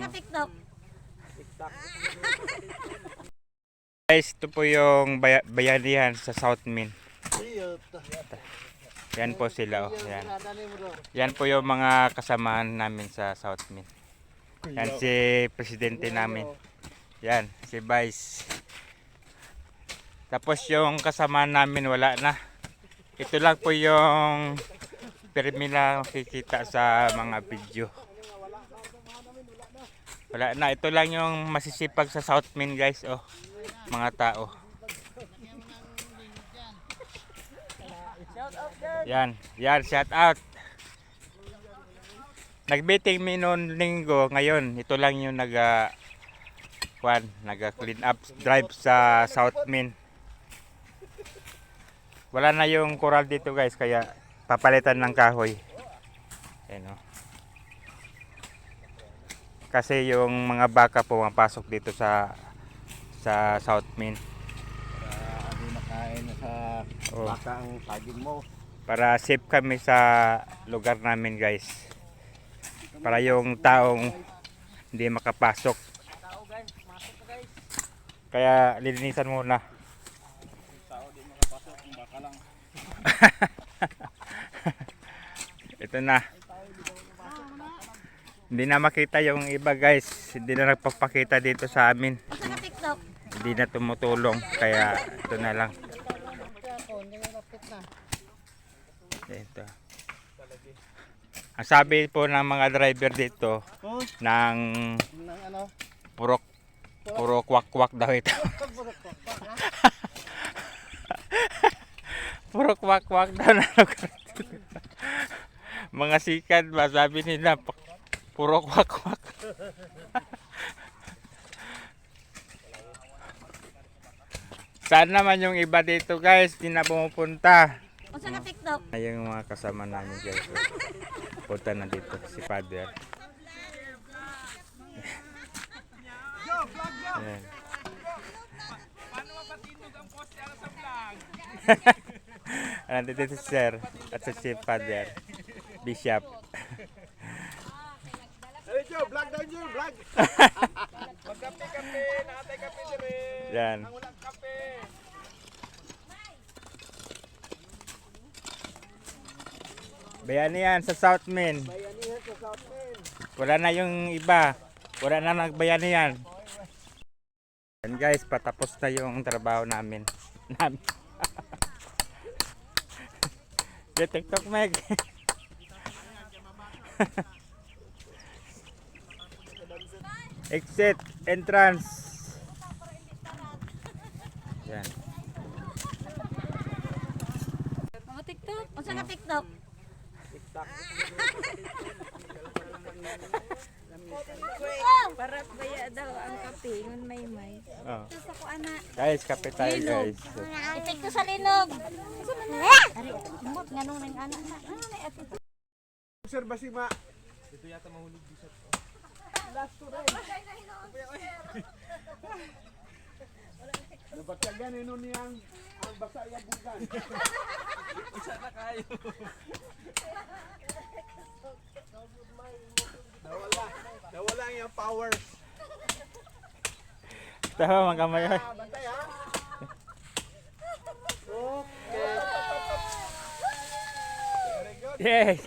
sa TikTok. Guys, ito po yung baya- bayanihan sa South Min. Yan po sila. Oh. Yan. Yan po yung mga kasamahan namin sa South Min. Yan si presidente namin. Yan, si Vice. Tapos yung kasamahan namin wala na. Ito lang po yung permi na makikita sa mga video. Wala na. Ito lang yung masisipag sa South Min guys. Oh, mga tao. Yan, yan, shout out. Nagbiting mi noon linggo, ngayon ito lang yung naga kwan, naga clean up drive sa South Min. Wala na yung coral dito guys, kaya papalitan ng kahoy. Ayan o. Kasi yung mga baka pumapasok dito sa sa South Min. Para ano makain sa Oh. baka ang saging mo. para safe kami sa lugar namin guys para yung taong hindi makapasok kaya lilinisan muna ito na hindi na makita yung iba guys. Hindi na nagpapakita dito sa amin. Sa TikTok. hindi na tumutulong kaya ito na lang. Ito. Ang sabi po ng mga driver dito Oh, ng ano? puro puro kwak-kwak daw ito. Puro kwak-kwak daw na mga sikat ba sabi nila puro kwak-kwak Saan naman yung iba dito guys, di na pumupunta. O sa TikTok. Ayun yung mga kasama namin guys. Punta na dito si Father. Ayan. Nandito si Sir at si Father. Bishop. Joe, vlog daw Joe, vlog. Magkape-kape, nakatay kape dire. Yan. Ang walang kape. Bayani yan sa South Main. Bayanihan sa South Main. Wala na yung iba. Wala na nagbayani yan. Guys, patapos na yung trabaho namin. Namin. TikTok Meg. Exit, entrance. Yan. O TikTok. O sa TikTok. Para baya daw ang kape ngun may may. Oh. Tapos ako ana. Guys, kape tayo guys. Epekto sa linog. Ari, imot nganong nang ana na. Ano na ate? Sir Basima. Dito yata mahulog bisat. Nabagkagan ino niyang ang basa yung bugan. Nawala. Nawala yung power. Tama, magkamay. Ah, bantay ha. Okay. Yay!